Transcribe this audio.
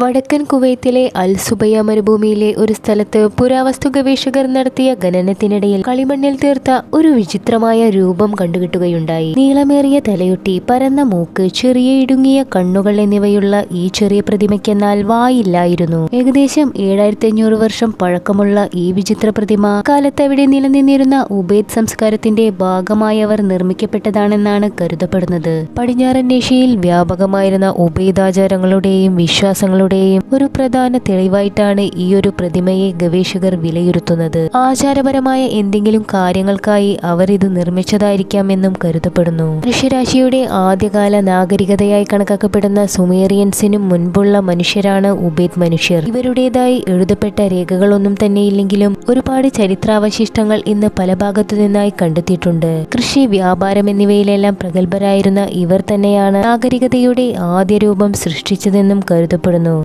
വടക്കൻ കുവൈത്തിലെ അൽ സുബയ മരുഭൂമിയിലെ ഒരു സ്ഥലത്ത് പുരാവസ്തു ഗവേഷകർ നടത്തിയ ഖനനത്തിനിടയിൽ കളിമണ്ണിൽ തീർത്ത ഒരു വിചിത്രമായ രൂപം കണ്ടുകിട്ടുകയുണ്ടായി. നീളമേറിയ തലയൊട്ടി പരന്ന മൂക്ക് ചെറിയ ഇടുങ്ങിയ കണ്ണുകൾ എന്നിവയുള്ള ഈ ചെറിയ പ്രതിമയ്ക്കെന്നാൽ വായില്ലായിരുന്നു. ഏകദേശം ഏഴായിരത്തി അഞ്ഞൂറ് വർഷം പഴക്കമുള്ള ഈ വിചിത്ര പ്രതിമ കാലത്ത് അവിടെ നിലനിന്നിരുന്ന ഉബേദ് സംസ്കാരത്തിന്റെ ഭാഗമായവർ നിർമ്മിക്കപ്പെട്ടതാണെന്നാണ് കരുതപ്പെടുന്നത്. പടിഞ്ഞാറൻ ഏഷ്യയിൽ വ്യാപകമായിരുന്ന ഉബേദാചാരങ്ങളുടെയും വിശ്വാസങ്ങളുടെയും ഒരു പ്രധാന തെളിവായിട്ടാണ് ഈ ഒരു പ്രതിമയെ ഗവേഷകർ വിലയിരുത്തുന്നത്. ആചാരപരമായ എന്തെങ്കിലും കാര്യങ്ങൾക്കായി അവർ ഇത് നിർമ്മിച്ചതായിരിക്കാം എന്നും കരുതപ്പെടുന്നു. മനുഷ്യരാശിയുടെ ആദ്യകാല നാഗരികതയായി കണക്കാക്കപ്പെടുന്ന സുമേറിയൻസിനും മുൻപുള്ള മനുഷ്യരാണ് ഉബേദ് മനുഷ്യർ. ഇവരുടേതായി എഴുതപ്പെട്ട രേഖകളൊന്നും തന്നെയില്ലെങ്കിലും ഒരുപാട് ചരിത്രാവശിഷ്ടങ്ങൾ ഇന്ന് പല ഭാഗത്തു നിന്നായി കണ്ടെത്തിയിട്ടുണ്ട്. കൃഷി വ്യാപാരം എന്നിവയിലെല്ലാം പ്രഗത്ഭരായിരുന്ന ഇവർ തന്നെയാണ് നാഗരികതയുടെ ആദ്യ രൂപം സൃഷ്ടിച്ചതെന്നും കരുതപ്പെടുന്നു.